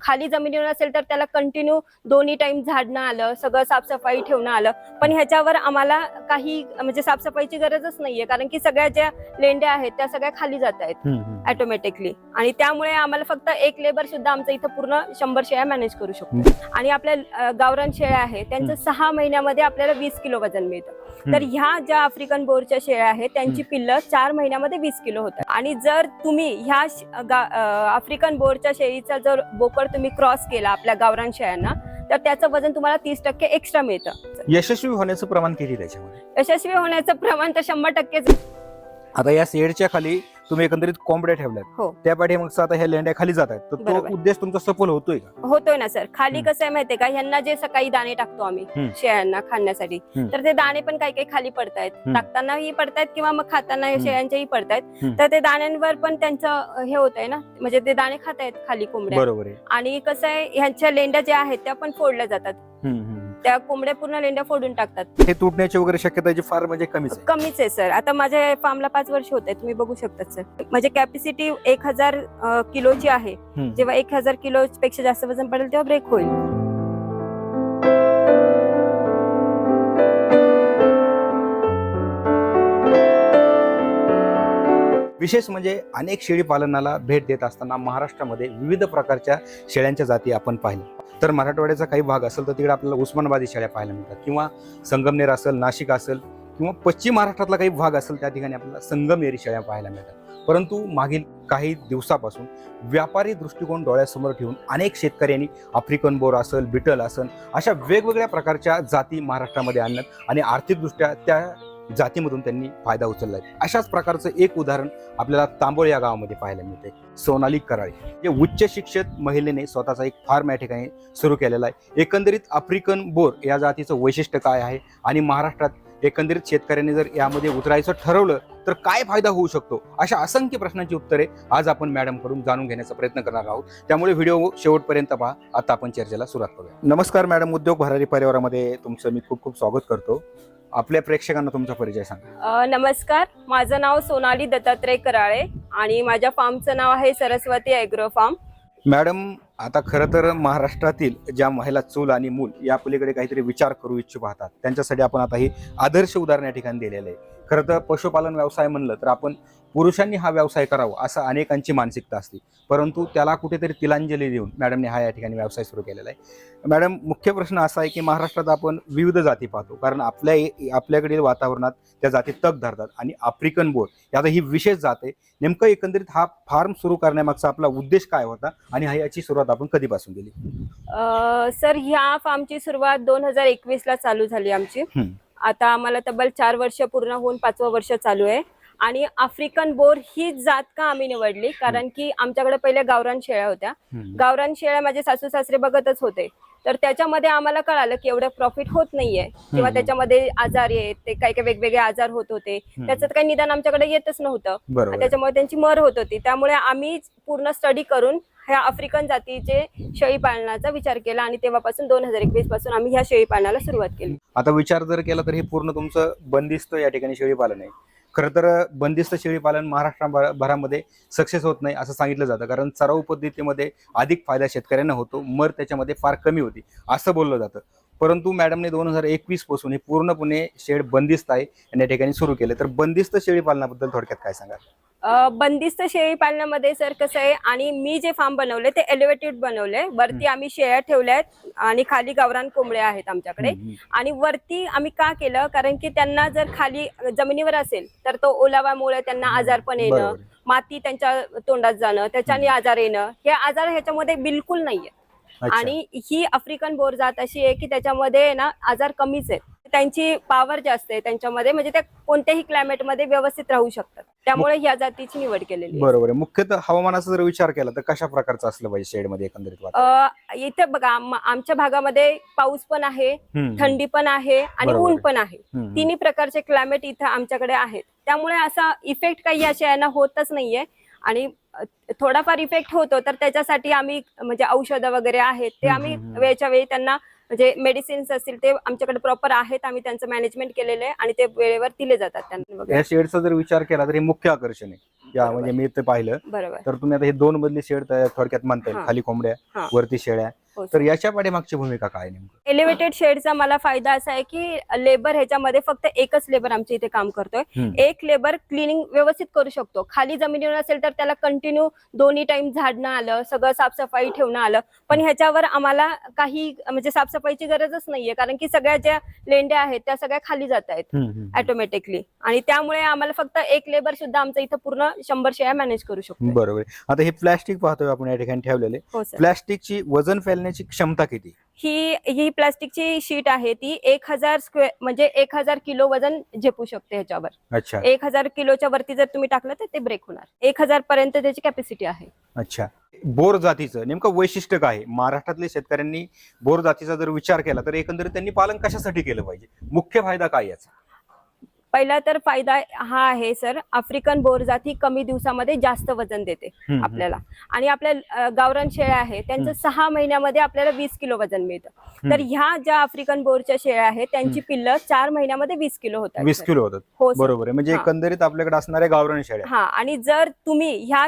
खाली जमिनीवर असेल तर त्याला कंटिन्यू दोन्ही टाइम झाडणं आलं सगळं साफसफाई ठेवणं आलं. पण ह्याच्यावर आम्हाला काही म्हणजे साफसफाईची गरजच नाहीये कारण की सगळ्या ज्या लेंड्या आहेत त्या सगळ्या खाली जात आहेत. ऑटोमॅटिकली आणि त्यामुळे आम्हाला फक्त एक लेबर सुद्धा आमचं इथं पूर्ण शंभर शेळ्या मॅनेज करू शकतो. आणि आपल्या गावरान शेळ्या आहेत त्यांचं सहा महिन्यामध्ये आपल्याला वीस किलो वजन मिळतं. तर ह्या ज्या आफ्रिकन बोरच्या शेळ्या आहेत त्यांची पिल्लं चार महिन्यामध्ये वीस किलो होतात. आणि जर तुम्ही ह्या आफ्रिकन बोरच्या शेळीचा जर बोकड तुम्ही क्रॉस केला आपल्या गावरान शेळ्यांना तर त्याचं वजन तुम्हाला तीस टक्के एक्स्ट्रा मिळतं. यशस्वी होण्याचं प्रमाण किती त्याच्यामध्ये? यशस्वी होण्याचं प्रमाण तर शंभर टक्केच आता या शेडच्या खाली तुम्ही एकंदरीत कोंबड्या ठेवल्यात हो. त्या पाठीमागचं आता ह्या लेंड्या खाली जात आहेत तर तो बरोबर. उद्देश तुमचा सफल होतोय का होतोय ना सर खाली हम्म. कसं आहे माहितीये का ह्यांना जे सकाळी दाणे टाकतो आम्ही. शेळ्यांना खाण्यासाठी हम्म. तर ते दाणे पण काही काही खाली पडतायत. टाकतानाही पडतायत किंवा मग खाताना हम्म. शेळ्यांच्याही पडतायत हम्म. तर ते दाण्यांवर पण त्यांचं हे होत आहे ना म्हणजे ते दाणे खातायत खाली कोंबड्या बरोबर आहे आणि कसं आहे ह्यांच्या लेंड्या ज्या आहेत त्या पण फोडल्या जातात हम्म, हम्म. त्या कोंबड्या पूर्ण लेंड्या फोडून टाकतात. हे तुटण्याची वगैरे शक्यता जी फार म्हणजे कमीच आहे. कमीच आहे सर. आता माझ्या फार्मला पाच वर्ष होत आहे तुम्ही बघू शकता सर. म्हणजे कॅपॅसिटी एक हजार किलोची आहे. हम्म. जेव्हा एक हजार किलो पेक्षा जास्त वजन पडेल तेव्हा ब्रेक होईल. विशेष म्हणजे अनेक शेळी पालनाला भेट देत असताना महाराष्ट्रामध्ये विविध प्रकारच्या शेळ्यांच्या जाती आपण पाहिल्या तर मराठवाड्याचा काही भाग असेल तर तिकडे आपल्याला उस्मानाबादी शाळा पाहायला मिळतात. किंवा संगमनेर असेल नाशिक असेल किंवा पश्चिम महाराष्ट्रातला काही भाग असेल त्या ठिकाणी आपल्याला संगमनेरी शाळा पाहायला मिळतात. परंतु मागील काही दिवसापासून व्यापारी दृष्टिकोन डोळ्यासमोर ठेवून अनेक शेतकऱ्यांनी आफ्रिकन बोर असेल बिटल असेल अशा वेगवेगळ्या प्रकारच्या जाती महाराष्ट्रामध्ये आणल्यात. आणि आर्थिकदृष्ट्या त्या जातीमधून त्यांनी फायदा उचललाय अशाच प्रकारचं एक उदाहरण आपल्याला तांबोळ या गावामध्ये पाहायला मिळते सोनाली कराळे. जे उच्च शिक्षित महिलेने स्वतःचा एक फार्म या ठिकाणी सुरू केलेला आहे. एकंदरीत आफ्रिकन बोर या जातीचं वैशिष्ट्य काय आहे? आणि महाराष्ट्रात एकंदरीत शेतकऱ्यांनी जर यामध्ये उतरायचं ठरवलं तर काय फायदा होऊ शकतो? अशा असंख्य प्रश्नांची उत्तरे आज आपण मॅडमकडून जाणून घेण्याचा प्रयत्न करणार आहोत. त्यामुळे व्हिडिओ शेवटपर्यंत पहा. आता आपण चर्चेला सुरुवात करूया. नमस्कार मॅडम उद्योग भरारी परिवारामध्ये तुमचं मी खूप खूप स्वागत करतो. आपल्या प्रेक्षकांना तुमचा परिचय सांगा. नमस्कार. माझं नाव सोनाली दत्तात्रय कराळे आणि माझ्या फार्मचं नाव आहे सरस्वती ॲग्रो फार्म मॅडम आता खरं तर महाराष्ट्रातील ज्या महिला चूल आणि मूल या पलीकडे काहीतरी विचार करू इच्छुक आहात त्यांच्यासाठी आपण आता ही आदर्श उदाहरण या ठिकाणी दिलेलं आहे. खरं तर पशुपालन व्यवसाय म्हणलं तर आपण पुरुषांनी हा व्यवसाय करावा असं अनेकांची मानसिकता असते. परंतु त्याला कुठेतरी तिलांजली देऊन मॅडमने हा या ठिकाणी व्यवसाय सुरू केलेला आहे. मॅडम मुख्य प्रश्न असा आहे की महाराष्ट्रात आपण विविध जाती पाहतो. कारण आपल्या आपल्याकडील वातावरणात त्या जाती तग धरतात आणि आफ्रिकन बोर आता ही विशेष जात आहे. नेमकं एकंदरीत हा फार्म सुरू करण्यामागचा आपला उद्देश काय होता आणि हा याची सुरुवात आपण कधीपासून केली? सर ह्या फार्मची सुरुवात दोन हजार एकवीस ला चालू झाली आमची. आता आम्हाला तब्बल चार वर्ष पूर्ण होऊन पाचवं वर्ष चालू आहे. आणि आफ्रिकन बोर ही जात का आम्ही निवडली? कारण की आमच्याकडे पहिले गावरान शेळ्या होत्या. गावरान शेळ्या माझे सासू सासरे बघतच होते. तर त्याच्यामध्ये आम्हाला कळालं की एवढं प्रॉफिट होत नाहीये. किंवा. त्याच्यामध्ये आजार येत ते काही काही वेगवेगळे आजार होत होते. त्याचं काही निदान आमच्याकडे येतच नव्हतं. त्याच्यामुळे त्यांची मर होत होती. त्यामुळे आम्ही पूर्ण स्टडी करून ह्या आफ्रिकन जातीचे शेळी पालनाचा विचार केला आणि तेव्हापासून दोन हजार एकवीसपासून आम्ही ह्या शेळी पालनाला सुरुवात केली. आता विचार जर केला तर हे पूर्ण तुमचं बंदिस्त या ठिकाणी शेळी पालन आहे. खरं तर बंदिस्त शेळी पालन सक्सेस होत नाही असं सांगितलं जातं. कारण सराव पद्धतीमध्ये अधिक फायदा शेतकऱ्यांना होतो. मर त्याच्यामध्ये फार कमी होती. असं बोललं जातं. परंतु मॅडमने दोन हजार एकवीसपासून हे पूर्णपणे शेड बंदिस्त आहे आणि या ठिकाणी सुरू केले. तर बंदिस्त शेळी पालनाबद्दल थोडक्यात काय सांगा बंदिस्त शेळी पालनामध्ये सर कसं आहे आणि मी जे फार्म बनवले ते एलिव्हेटेड बनवले. वरती आम्ही शेळ्या ठेवल्या आहेत आणि खाली गावरान कोंबड्या आहेत आमच्याकडे. आणि वरती आम्ही का केलं कारण की त्यांना जर खाली जमिनीवर असेल तर तो ओलावामुळे त्यांना आजार पण येणं. माती त्यांच्या तोंडात जाणं त्याच्याने आजार येणं हे आजार ह्याच्यामध्ये बिलकुल नाहीये. आणि ही आफ्रिकन बोर जात अशी आहे की त्याच्यामध्ये ना आजार कमीच आहेत. त्यांची पावर जास्त आहे त्यांच्यामध्ये म्हणजे त्या कोणत्याही क्लायमेटमध्ये व्यवस्थित राहू शकतात. त्यामुळे ह्या जातीची निवड केलेली बरोबर आहे. मुख्यतः हवामानाचा जर विचार केला तर कशा प्रकारचं असलं पाहिजे शेडमध्ये एकंदरीत इथे बघा आम- आमच्या भागामध्ये पाऊस पण आहे थंडी पण आहे आणि ऊन. पण आहे. तिन्ही प्रकारचे क्लायमेट इथं आमच्याकडे आहेत. त्यामुळे असा इफेक्ट काही या शेळ्यांना होतच नाहीये. आणि थोडाफार इफेक्ट होतो तर त्याच्यासाठी आम्ही म्हणजे औषधं वगैरे आहेत ते आम्ही. वेळच्या वेळी त्यांना म्हणजे मेडिसिन्स असतील ते आमच्याकडे प्रॉपर आहेत आम्ही त्यांचं मॅनेजमेंट केलेलं आहे आणि ते वेळेवर दिले जातात त्यांना या शेडचं जर विचार केला तर हे मुख्य आकर्षण आहे या. म्हणजे मी ते पाहिलं बरोबर तर तुम्ही आता हे दोन मधली शेड थोडक्यात म्हणता येईल. खाली कोंबड्या. वरती शेळ्या हो तर याच्या पाठीमागची भूमिका काय नेमकं? एलिव्हेटेड शेडचा मला फायदा असा आहे की लेबर ह्याच्यामध्ये फक्त एकच लेबर आमच्या इथे काम करतोय. हम्म. एक लेबर क्लिनिंग व्यवस्थित करू शकतो. खाली जमिनीवर असेल तर त्याला कंटिन्यू दोन्ही टाइम झाडणं आलं सगळं साफसफाई ठेवणं आलं. पण ह्याच्यावर आम्हाला काही म्हणजे साफसफाईची गरजच नाहीये. कारण की सगळ्या ज्या लेंड्या आहेत त्या सगळ्या खाली जात आहेत. हम्म, हम्म. ऑटोमॅटिकली आणि त्यामुळे आम्हाला फक्त एक लेबर सुद्धा आमचं इथं पूर्ण शंभर शेळ्या मॅनेज करू शकतो बरोबर आता हे प्लास्टिक पाहतोय आपण या ठिकाणी ठेवलेले. हो सर प्लास्टिकची वजन फैलण्याची क्षमता किती? ही ही प्लास्टिकची शीट आहे ती एक हजार स्क्वेअर म्हणजे एक हजार किलो वजन झेपू शकते ह्याच्यावर. अच्छा. एक हजार किलोच्या वरती जर तुम्ही टाकलं तर ते ब्रेक होणार. एक हजार पर्यंत त्याची कॅपॅसिटी आहे. अच्छा. बोर जातीचं नेमकं वैशिष्ट्य काय आहे? महाराष्ट्रातल्या शेतकऱ्यांनी बोर जातीचा जर विचार केला तर एकंदरीत त्यांनी पालन कशासाठी केलं पाहिजे? मुख्य फायदा काय याचा? पहिला तर फायदा हा आहे सर आफ्रिकन बोर जात कमी दिवसामध्ये जास्त वजन देते. आपल्याला आणि आपल्या गावरान शेळ्या आहे त्यांचं. सहा महिन्यामध्ये आपल्याला वीस किलो वजन मिळतं तर ह्या ज्या आफ्रिकन बोरच्या शेळ्या आहेत त्यांची पिल्लं चार महिन्यामध्ये वीस किलो होतात वीस. किलो होतात हो. बरोबर म्हणजे हा. एकंदरीत आपल्याकडे असणाऱ्या गावरान शेळ्या हा आणि जर तुम्ही ह्या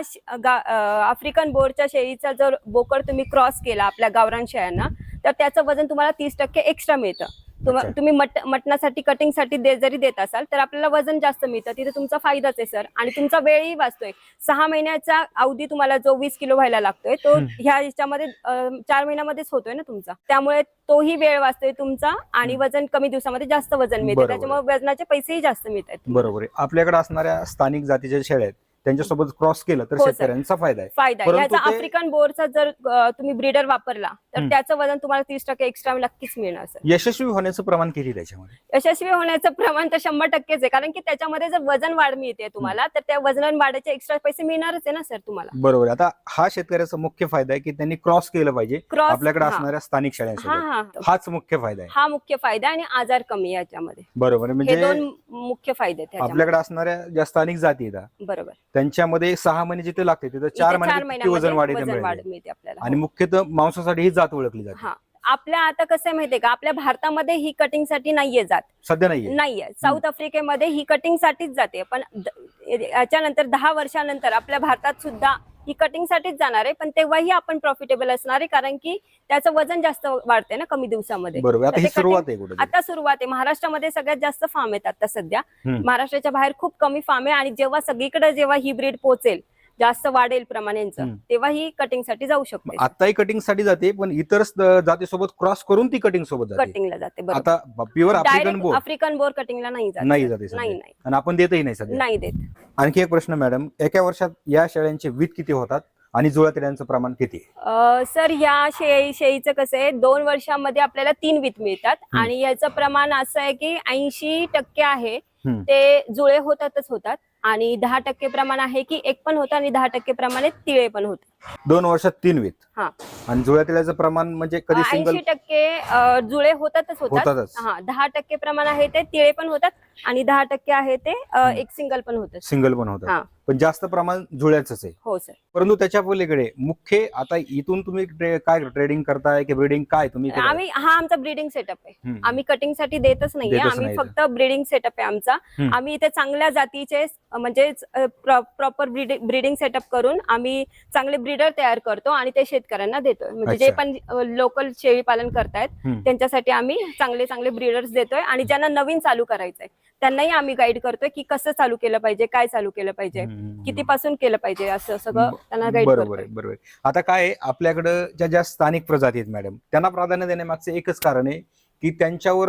आफ्रिकन बोरच्या शेळीचा जर बोकड तुम्ही क्रॉस केला आपल्या गावरान शेळ्यांना तर त्याचं वजन तुम्हाला तीस टक्के एक्स्ट्रा मिळतं अच्छा. तुम्ही मट मटणासाठी कटिंगसाठी दे जरी देत असाल तर आपल्याला वजन जास्त मिळतं तिथे तुमचा फायदाच आहे सर आणि तुमचा वेळही वाचतोय सहा महिन्याचा अवधी तुम्हाला जो वीस किलो व्हायला लागतोय तो हम्म. ह्या ह्याच्यामध्ये अं, चार महिन्यामध्येच होतोय ना तुमचा त्यामुळे तोही वेळ वाचतोय तुमचा आणि. वजन कमी दिवसामध्ये जास्त वजन मिळते बरोबर. त्याच्यामुळे वजनाचे पैसेही जास्त मिळत आहेत बरोबर आहे आपल्याकडे असणाऱ्या स्थानिक जातीच्या शेळ्या आहेत त्यांच्यासोबत क्रॉस केलं तर हो, सर. शेतकऱ्यांचा फायदा आहे फायदा आहे. परंतु ह्याचा ते- आफ्रिकन बोरचा जर अ, तुम्ही ब्रीडर वापरला तर. त्याचं वजन तुम्हाला तीस टक्के एक्स्ट्रा नक्कीच मिळणार सर यशस्वी होण्याचं प्रमाण किती त्याच्यामध्ये? यशस्वी होण्याचं प्रमाण तर शंभर टक्केच आहे. कारण की त्याच्यामध्ये जर वजन वाढ मिळते तुम्हाला तर त्या वजन वाढायचे एक्स्ट्रा पैसे मिळणारच आहे ना सर तुम्हाला? बरोबर. आता हा शेतकऱ्याचा मुख्य फायदा आहे की त्यांनी क्रॉस केलं पाहिजे. क्रॉस आपल्याकडे. असणाऱ्या स्थानिक शेळ्यांसोबत. हा हाच मुख्य फायदा आहे. हा मुख्य फायदा आणि आजार कमी आहे याच्यामध्ये. बरोबर. हे दोन म्हणजे मुख्य फायदे आहेत. आपल्याकडे असणाऱ्या ज्या स्थानिक जाती आहेत बरोबर. त्यांच्यामध्ये सहा महिने जिथे लागते तिथे चार महिने वजन वाढ मिळते. मिळते आपल्याला. आणि मुख्यतः मांसासाठी ही जात ओळखली जाते. हा. आपल्या आता कसं आहे माहितीये का? आपल्या भारतामध्ये ही कटिंगसाठी नाहीये जात. सध्या नाहीये. नाहीये. साऊथ आफ्रिकेमध्ये ही कटिंग साठीच जाते. पण द- याच्यानंतर दहा वर्षानंतर आपल्या भारतात सुद्धा ही कटिंग साठीच जाणार आहे. पण तेव्हाही आपण प्रॉफिटेबल असणार आहे. कारण की त्याचं वजन जास्त वाढते ना कमी दिवसामध्ये. बरोबर. आता ते सुरुवात आहे कुठे आता सुरुवात आहे. महाराष्ट्रामध्ये सगळ्यात जास्त फार्म आहेत आता सध्या. हम्म. महाराष्ट्राच्या बाहेर खूप कमी फार्म आहे. आणि जेव्हा सगळीकडे जेव्हा ही ब्रीड पोहोचेल जास्त वाढेल प्रमाणांचं हम्म. तेव्हा ही कटिंगसाठी जाऊ शकते. आताही कटिंगसाठी जाते पण इतर जातीसोबत क्रॉस करून ती कटिंग सोबत जाते. कटिंगला जाते आता pure African bore African bore कटिंगला नाही जात. नाही. जाते. नाही नाही. आणि आपण देतही नाही सध्या. नाही देत. आणखी एक प्रश्न मॅडम एका वर्षात या शेळ्यांचे वीत किती होतात आणि जुळ्या प्रमाण किती? सर या शेळी शेळीचं कसं आहे दोन वर्षामध्ये आपल्याला तीन वीत मिळतात. आणि याचं प्रमाण असं आहे की ऐंशी टक्के आहे. ते जुळे होतातच होतात. आणि दहा टक्के प्रमाण आहे की एक पण होतं आणि दहा टक्के प्रमाणे तिळे पण होत दोन वर्षात तीन वीत हा. आणि जुळ्या तेलाचं प्रमाण म्हणजे कधी सिंगल ऐंशी टक्के अ, जुळे होतातच होतात होतातच हा दहा टक्के प्रमाण आहे ते तिळे पण होतात आणि दहा टक्के आहे ते अ. एक सिंगल पण होतात सिंगल पण हा. होतात पण जास्त प्रमाण जुळ्याच आहे हो सर परंतु त्याच्या पलीकडे मुख्य आता इथून तुम्ही ट्रे- काय ट्रेडिंग करताय की ब्रीडिंग काय तुम्ही केलं? आम्ही हा आमचा ब्रीडिंग सेटअप आहे हम्म. आम्ही कटिंगसाठी देतच नाहीये देतच आम्ही नाही फक्त ब्रीडिंग सेटअप आहे आमचा हम्म. आम्ही इथे चांगल्या जातीचे म्हणजे प्रॉपर ब्रीडिंग सेटअप करून आम्ही चांगले ब्रीडर तयार करतो आणि ते शेतकऱ्यांना देतोय म्हणजे जे अच्छा. पण लोकल शेळी पालन करतायत हम्म. त्यांच्यासाठी आम्ही चांगले चांगले ब्रीडर्स देतोय आणि ज्यांना नवीन चालू करायचंय त्यांनाही आम्ही गाईड करतोय की कसं चालू केलं पाहिजे काय चालू केलं पाहिजे हम्म. कितीपासून केलं पाहिजे असं सगळं त्यांना गाईड बरोबर आहे बरोबर. आता काय आपल्याकडं ज्या ज्या स्थानिक प्रजाती आहेत मॅडम त्यांना प्राधान्य देण्यामागचं एकच कारण आहे की त्यांच्यावर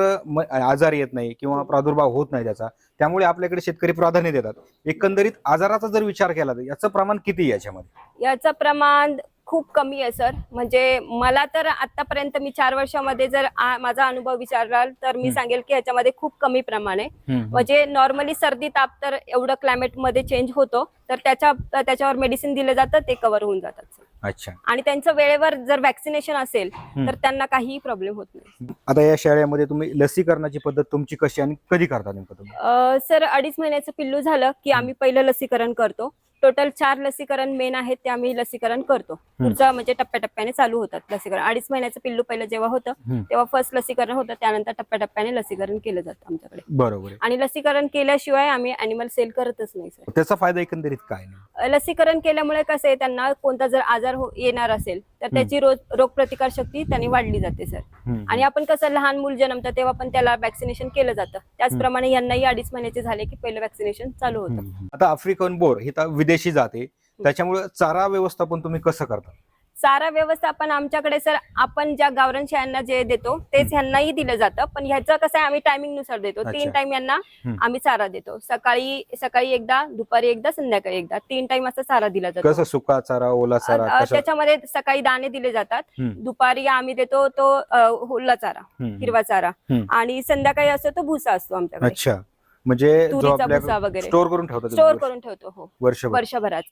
आजार येत नाही किंवा प्रादुर्भाव होत नाही त्याचा त्यामुळे आपल्याकडे शेतकरी प्राधान्य देतात एकंदरीत आजाराचा जर विचार केला तर याचं प्रमाण किती याच्यामध्ये याचं प्रमाण खूप कमी आहे सर. म्हणजे मला तर आतापर्यंत मी चार वर्षामध्ये जर आ- माझा अनुभव विचाराल तर मी हम्म. सांगेल की याच्यामध्ये खूप कमी प्रमाण आहे. म्हणजे नॉर्मली सर्दी ताप तर एवढं क्लायमेटमध्ये चेंज होतो. तर त्याच्या त्याच्यावर मेडिसिन दिलं जातं ते कव्हर होऊन जातात. अच्छा. आणि त्यांचं वेळेवर जर वॅक्सिनेशन असेल. तर त्यांना काहीही प्रॉब्लेम होत नाही आता या शेळ्यामध्ये तुम्ही लसीकरणाची पद्धत तुमची कशी आणि कधी करता नेमकं सर अडीच महिन्याचं पिल्लू झालं की आम्ही पहिलं लसीकरण करतो. टोटल चार लसीकरण मेन आहेत ते आम्ही लसीकरण करतो. पुढचं म्हणजे टप्प्याटप्प्याने चालू होतात लसीकरण. अडीच महिन्याचं पिल्लू पहिलं जेव्हा होतं. तेव्हा फर्स्ट लसीकरण होतं त्यानंतर टप्प्याटप्प्याने लसीकरण केलं जातं आमच्याकडे. बरोबर आणि लसीकरण केल्याशिवाय आम्ही अॅनिमल सेल करतच नाही सर त्याचा फायदा एकंदरीत काय नाही. अ, लसीकरण केल्यामुळे कसं आहे त्यांना कोणता जर आजार हो- येणार असेल तर त्याची रोज रोगप्रतिकार शक्ती त्यांनी वाढली जाते सर. हम्म. आणि आपण कसं लहान मूल जन्मतं तेव्हा पण त्याला वॅक्सिनेशन केलं जातं. त्याचप्रमाणे यांनाही अडीच महिन्याचे झाले की पहिलं वॅक्सिनेशन चालू होतं. आता आफ्रिकन बोर ही विदेशी जाते त्याच्यामुळे चारा व्यवस्थापन तुम्ही कसं करता? चारा व्यवस्थापन आमच्याकडे सर आपण ज्या गावरान शेळ्यांना जे देतो तेच ह्यांनाही दिलं जातं. पण ह्याचं कसं आहे आम्ही टायमिंगनुसार देतो. तीन टाइम यांना. आम्ही चारा देतो. सकाळी सकाळी एकदा दुपारी एकदा संध्याकाळी एकदा. तीन टाइम असा चारा दिला जातो. कसं सुका चारा ओला चारा त्याच्यामध्ये सकाळी दाणे दिले जातात. दुपारी आम्ही देतो तो ओला चारा. हिरवा चारा. आणि संध्याकाळी असतो तो भुसा असतो आमच्याकडे. अच्छा. म्हणजे जो तुरीचा आपल्या भुसा वगैरे. स्टोर करून ठेवतात स्टोर तुम्ही करून ठेवतो हो. वर्षभर. वर्षभरात.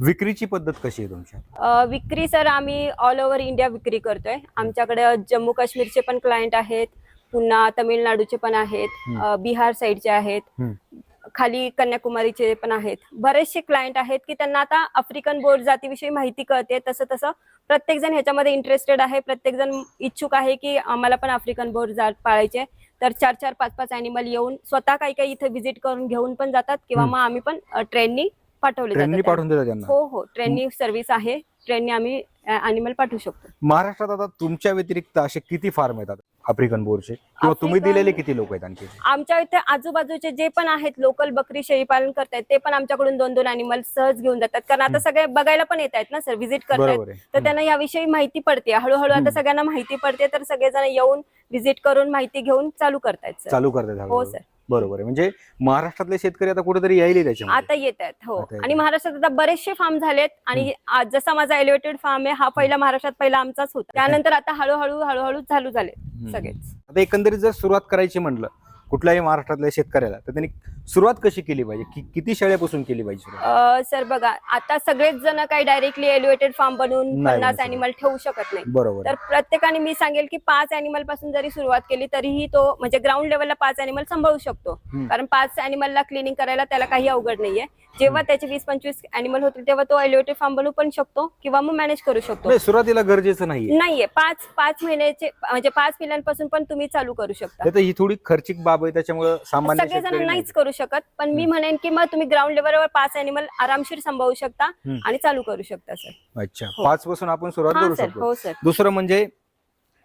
विक्रीची पद्धत कशी आहे तुमच्या अ, विक्री सर आम्ही ऑल ओव्हर इंडिया विक्री करतोय. आमच्याकडे जम्मू काश्मीरचे पण क्लायंट आहेत. पुन्हा तमिळनाडूचे पण आहेत. हम्म. अ, बिहार साईडचे आहेत. हम्म. खाली कन्याकुमारीचे पण आहेत. बरेचसे क्लायंट आहेत की त्यांना आता आफ्रिकन बोर्ड जातीविषयी माहिती कळते. तसं तसं प्रत्येक जण ह्याच्यामध्ये इंटरेस्टेड आहे. प्रत्येक जण इच्छुक आहे की आम्हाला पण आफ्रिकन बोर्ड जात पाळायचे. तर चार चार पाच पाच अॅनिमल येऊन स्वतः काही काही इथे व्हिजिट करून घेऊन पण जातात किंवा. मग आम्ही पण ट्रेननी पाठवले ट्रेननी जातात पाठवून देतात त्यांना. हो हो. ट्रेननी सर्व्हिस आहे. ट्रेननी आम्ही अॅनिमल पाठवू शकतो. महाराष्ट्रात आता तुमच्या व्यतिरिक्त असे किती फार्म येतात? आफ्रिकन बोरचे. किंवा तुम्ही दिलेले किती लोक आहेत आणखी? आमच्या इथे आजूबाजूचे जे पण आहेत लोकल बकरी शेळी पालन करतायत ते पण आमच्याकडून दोन दोन अॅनिमल सहज घेऊन जातात. कारण आता. सगळे बघायला पण येत आहेत ना सर व्हिजिट करतायत. बरोबर आहे. तर त्यांना याविषयी माहिती पडते. हळूहळू हम्म. आता सगळ्यांना माहिती पडते तर सगळेजण येऊन व्हिजिट करून माहिती घेऊन चालू करतायत सर चालू करतात हो हळूहळू. सर बरोबर आहे. म्हणजे महाराष्ट्रातले शेतकरी आता कुठेतरी यायले त्याच्यामध्ये. आता येत आहेत हो. आता येत आणि आहेत. महाराष्ट्रात आता बरेचसे फार्म झालेत आणि आज जसा माझा एलिव्हेटेड फार्म आहे हा पहिला महाराष्ट्रात पहिला आमचाच होता. त्यानंतर आता हळूहळू हळूहळू चालू झाले हम्म. सगळेच. आता एकंदरीत जर सुरुवात करायची म्हणलं कुठल्याही महाराष्ट्रातल्या शेतकऱ्याला तर त्यांनी सुरुवात कशी केली पाहिजे कि- किती शेळ्यापासून केली पाहिजे सर बघा आता सगळेच जण काही डायरेक्टली एलिव्हेटेड फार्म बनवून पन्नास. अॅनिमल ठेवू शकत नाही बरोबर तर. प्रत्येकाने मी सांगेल की पाच अॅनिमलपासून जरी सुरुवात केली तरीही तो म्हणजे ग्राउंड लेवलला पाच अॅनिमल सांभाळू शकतो. कारण पाच अॅनिमलला क्लिनिंग करायला त्याला काही अवघड नाहीये जेव्हा त्याचे वीस पंचवीस अॅनिमल होतील तेव्हा तो एलिव्हेटेड फार्म बनवू पण शकतो किंवा मग मॅनेज करू शकतो. नाही सुरुवातीला गरजेचं नाहीये. नाहीये. पाच पाच महिन्याचे म्हणजे पाच पिलांपासून पण तुम्ही चालू करू शकता. नाही तर ही थोडी खर्चिक बाब आहे त्याच्यामुळे सामान्य सगळेजण शेतकरी नाही. नाहीच करू शकत पण मी म्हणेन की मग तुम्ही ग्राउंड लेवलवर पाच अॅनिमल आरामशीर सांभाळू शकता हम्म. आणि चालू करू शकता सर अच्छा. हो. पाच पासून आपण सुरुवात हा करू सर शकतो. हो सर दुसरं म्हणजे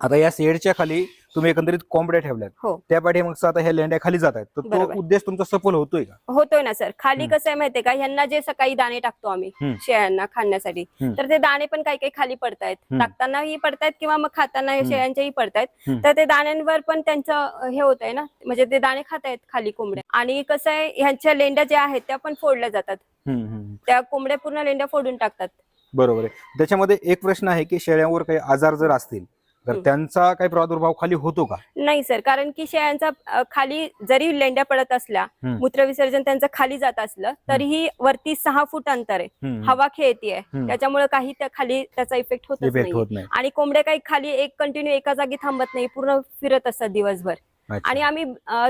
आता या शेडच्या खाली तुम्ही एकंदरीत कोंबड्या ठेवल्यात हो त्या पाठीमागचं आता ह्या लेंड्या खाली जात आहेत तर तो. उद्देश तुमचा सफल होतोय का होतोय ना सर खाली हम्म. कसं आहे माहितीये का ह्यांना जे सकाळी दाणे टाकतो आम्ही हम्म. शेळ्यांना खाण्यासाठी हम्म. तर ते दाणे पण काही काही खाली पडतायत हम्म. टाकतानाही पडतायत किंवा मग खाताना हम्म. शेळ्यांच्याही पडतायत हम्म. तर ते दाण्यांवर पण त्यांचं अं, हे होत आहे ना म्हणजे ते दाणे खात आहेत खाली कोंबड्या आणि कसं आहे ह्यांच्या लेंड्या ज्या आहेत त्या पण फोडल्या जातात हम्म, हम्म. त्या कोंबड्या पूर्ण लेंड्या फोडून टाकतात बरोबर आहे त्याच्यामध्ये एक प्रश्न आहे की शेळ्यांवर काही आजार जर असतील तर. त्यांचा काही प्रादुर्भाव खाली होतो का नाही सर कारण की शेळ्यांचा खाली जरी लेंड्या पडत असल्या. मूत्रविसर्जन त्यांचं खाली जात असलं तरीही वरती सहा फूट अंतर आहे. हवा खेळतीये. त्याच्यामुळे काही त्या खाली त्याचा इफेक्ट होत नाही आणि कोंबड्या काही खाली एक कंटिन्यू एका जागी थांबत नाही पूर्ण फिरत असतात दिवसभर. आणि आम्ही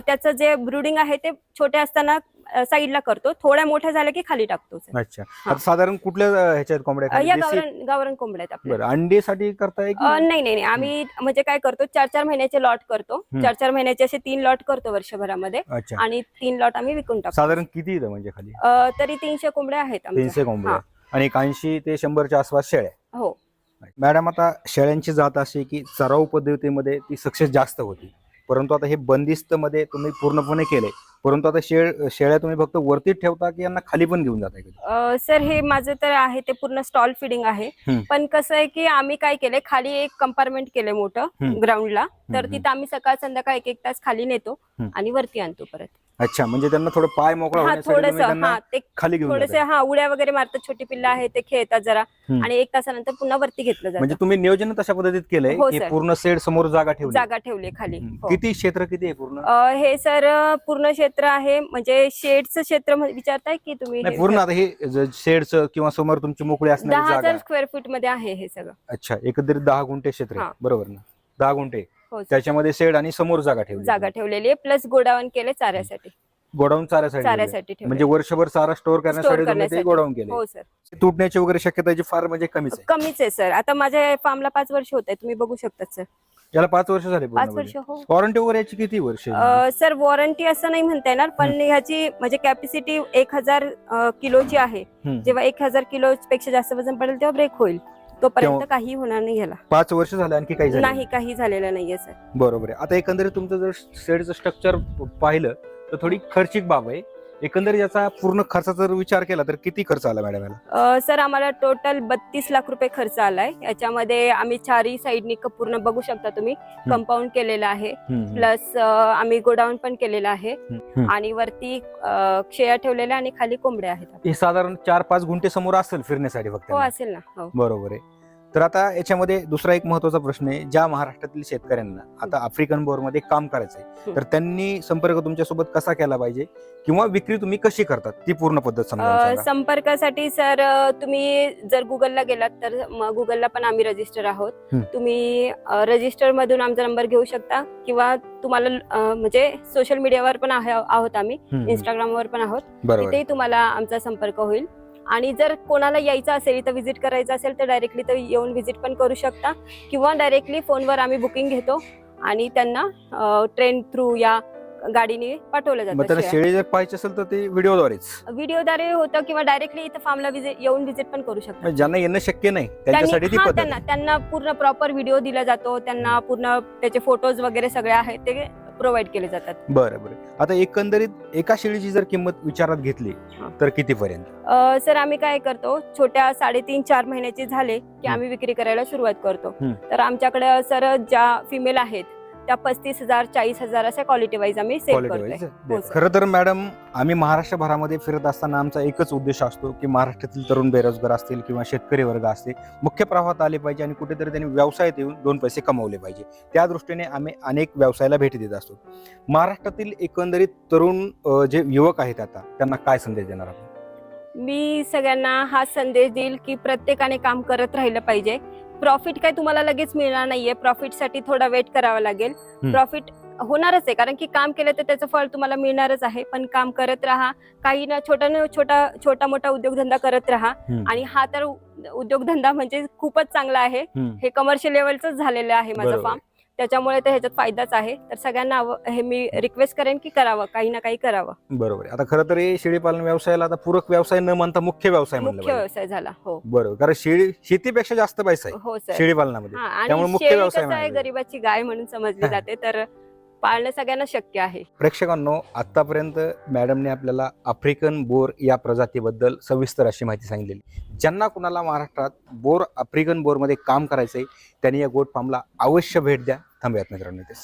त्याचं जे ब्रुडिंग आहे ते छोटे असताना साईडला करतो. थोड्या मोठ्या झाल्या की खाली टाकतो sir. अच्छा. आता साधारण कुठल्या अं, ह्याच्यात कोंबड्या अं, खाली? या देशी? गावरान गावरान कोंबड्या आहेत आपल्या. बरं. अंडीसाठी करताय की अं, नाही नाही नाही. आम्ही म्हणजे काय करतो चार चार महिन्याचे लॉट करतो. हम्म. चार चार महिन्याचे असे तीन लॉट करतो वर्षभरामध्ये. अच्छा. आणि तीन लॉट आम्ही विकून टाकतो. साधारण किती येतं म्हणजे खाली? अं, तरी तीनशे कोंबड्या आहेत आमच्या. तीनशे कोंबड्या. आणि एक ऐंशी ते शंभरच्या आसपास शेळ्या हो. मॅडम आता शेळ्यांची जात अशी की चराऊ पद्धतीमध्ये ती सक्सेस जास्त होती. परंतु आता हे बंदिस्त मध्ये तुम्ही पूर्णपणे केले परंतु आता शेळ शेळ्या तुम्ही फक्त वरतीच ठेवता की यांना खाली पण घेऊन जाता अ, सर हे माझं तर आहे ते पूर्ण स्टॉल फिडिंग आहे हम्म. पण कसं आहे की आम्ही काय केलंय खाली एक कंपार्टमेंट केलंय मोठं हम्म. ग्राउंडला तर हम्म. तिथं आम्ही सकाळ संध्याकाळ एक एक तास खाली नेतो हम्म. आणि वरती आणतो परत अच्छा म्हणजे त्यांना थोडं पाय मोकळा हा होण्यासाठी थोडस तुम्ही त्यांना हा ते खाली घेऊन थोडेसे जाताय. हा उड्या वगैरे मारतात छोटी पिल्लं आहे ते खेळतात जरा हम्म. आणि एक तासानंतर पुन्हा वरती घेतलं म्हणजे जातं तुम्ही नियोजन तशा पद्धतीत केलंय हो, की सर. पूर्ण सेड समोर जागा ठेवली जागा ठेवली खाली हम्म. हो. किती क्षेत्र किती आहे पूर्ण अ, हे सर पूर्ण क्षेत्र आहे म्हणजे शेडचं क्षेत्र म्हण- विचारताय की तुम्ही नाही हे- पूर्ण आता हे शेडचं किंवा समोर तुमची मोकळी असणारी दहा जागा हजार स्क्वेअर फूटमध्ये आहे हे सगळं अच्छा एकंदरीत दहा गुंठे क्षेत्र आहे हा. बरोबर ना दहा गुंठे हो. त्याच्यामध्ये शेड आणि समोर जागा ठेवली जागा ठेवलेली आहे प्लस गोडाऊन केले चाऱ्यासाठी. गोडाऊन चाऱ्यासाठी. चाऱ्यासाठी म्हणजे वर्षभर चारा स्टोअर करण्यासाठी तुम्ही ते करण्यासाठी. गोडाऊन केले. हो सर. तुटण्याची वगैरे शक्यता फार म्हणजे कमीच आहे. कमीच आहे सर. आता माझ्या फार्मला पाच वर्ष होत आहे तुम्ही बघू शकतात सर. याला पाच वर्ष झाले पाच वर्ष हो. वॉरंटी वगैरे याची किती वर्ष? अ, सर वॉरंटी असं नाही म्हणता येणार पण ह्याची म्हणजे कॅपॅसिटी एक हजार अ, किलोची आहे. जेव्हा एक हजार किलो पेक्षा जास्त वजन पडेल तेव्हा ब्रेक होईल. तोपर्यंत तेव्हा- काही होणार नाही याला. पाच वर्ष झाले आणखी काही झालं नाही काही झालेलं नाहीये सर. बरोबर आहे. आता एकंदरीत तुमचं जर शेडचं स्ट्रक्चर पाहिलं तर थोडी खर्चिक बाब आहे. एकंदरीत याचा पूर्ण खर्चाचा जर विचार केला तर किती खर्च आला मॅडम याला? अ, सर आम्हाला टोटल बत्तीस लाख रुपये खर्च आलाय. याच्यामध्ये आम्ही चारही साईडनी पूर्ण बघू शकता तुम्ही. कंपाऊंड केलेलं आहे. प्लस आम्ही गोडाऊन पण केलेलं आहे. हम्म. आणि वरती अ, शेळ्या ठेवलेल्या आणि खाली कोंबड्या आहेत. हे साधारण चार पाच गुंठे समोर असेल फिरण्यासाठी फक्त. हो असेल ना. हो. बरोबर आहे. तर आता याच्यामध्ये दुसरा एक महत्त्वाचा प्रश्न आहे ज्या महाराष्ट्रातील शेतकऱ्यांना आता आफ्रिकन बोरमध्ये काम करायचंय. तर त्यांनी संपर्क तुमच्यासोबत कसा केला पाहिजे? किंवा विक्री तुम्ही कशी करतात? ती पूर्ण पद्धत. संपर्कासाठी सर तुम्ही जर गुगलला गेलात तर गुगलला पण आम्ही रजिस्टर आहोत. तुम्ही रजिस्टर मधून आमचा नंबर घेऊ शकता. किंवा तुम्हाला म्हणजे सोशल मीडियावर पण आहे- आहोत आम्ही. इंस्टाग्रामवर पण आहोत. तिथेही तुम्हाला आमचा संपर्क होईल. आणि जर कोणाला यायचं असेल इथं व्हिजिट करायचं असेल तर डायरेक्टली तर येऊन व्हिजिट पण करू शकता. किंवा डायरेक्टली फोनवर आम्ही बुकिंग घेतो आणि त्यांना ट्रेन थ्रू या गाडीने पाठवलं जातं. शेळी जर पाहायची असेल तर ते व्हिडिओद्वारेच व्हिडिओद्वारे होतं किंवा डायरेक्टली इथं फार्मला विजिट येऊन व्हिजिट पण करू शकता. ज्यांना येणं शक्य नाही त्यांच्यासाठी त्यांनी-. त्यांना पूर्ण प्रॉपर व्हिडिओ दिला जातो. त्यांना पूर्ण त्याचे फोटोज वगैरे सगळे आहेत ते प्रोव्हाइड केले जातात बरं बरं आता एकंदरीत एका शेळीची जर किंमत विचारात घेतली. तर कितीपर्यंत अ, सर आम्ही काय करतो छोट्या साडेतीन चार महिन्याचे झाले की. आम्ही विक्री करायला सुरुवात करतो हं. तर आमच्याकडे सर ज्या फिमेल आहेत त्या पस्तीस हजार चाळीस हजार अशा क्वालिटी वाईज आम्ही सेल क्वालिटी करतोय. हो. खरं तर मॅडम आम्ही महाराष्ट्रभरामध्ये फिरत असताना आमचा एकच उद्देश असतो की महाराष्ट्रातील तरुण बेरोजगार असतील किंवा शेतकरी वर्ग असतील मुख्य प्रवाहात आले पाहिजे आणि कुठेतरी त्यांनी व्यवसायात येऊन दोन पैसे कमवले पाहिजे. त्या दृष्टीने आम्ही अनेक व्यवसायाला भेटी देत असतो. महाराष्ट्रातील एकंदरीत तरुण जे युवक आहेत आता त्यांना काय संदेश देणार आपण? मी सगळ्यांना हा संदेश देईल की प्रत्येकाने काम करत राहिलं पाहिजे. प्रॉफिट काय तुम्हाला लगेच मिळणार नाहीये. प्रॉफिटसाठी थोडा वेट करावा लागेल. प्रॉफिट होणारच आहे. कारण की काम केलं तर त्याचं फळ तुम्हाला मिळणारच आहे. पण काम करत राहा. काही ना छोटा न छोटा छोटा मोठा उद्योगधंदा करत राहा. आणि हा तर उद्योगधंदा म्हणजे खूपच चांगला आहे. हे कमर्शियल लेवलच झालेलं आहे माझं. फार्म त्याच्यामुळे तर ह्याच्यात फायदाच आहे. तर सगळ्यांना हे मी रिक्वेस्ट करेन की करावं काही ना काही करावं. बरोबर आहे. आता खरं तर हे शेळी पालन व्यवसायाला आता पूरक व्यवसाय न म्हणता मुख्य व्यवसाय म्हणलं मुख्य पाहिजे. व्यवसाय झाला हो. बरोबर. कारण शेळी शेतीपेक्षा जास्त पैसा आहे हो सर. शेळी पालनामध्ये हा त्यामुळे आणि मुख्य शेळी व्यवसाय कसं आहे म्हणायला गरीबाची गाय म्हणून समजली जाते तर पाळणं सगळ्यांना शक्य आहे. प्रेक्षकांनो आतापर्यंत मॅडमने आपल्याला आफ्रिकन बोर या प्रजातीबद्दल सविस्तर अशी माहिती सांगितलेली. ज्यांना कुणाला महाराष्ट्रात बोर आफ्रिकन बोरमध्ये काम करायचंय त्यांनी या गोट फार्मला अवश्य भेट द्या. थांबूयात मित्रांनो तेच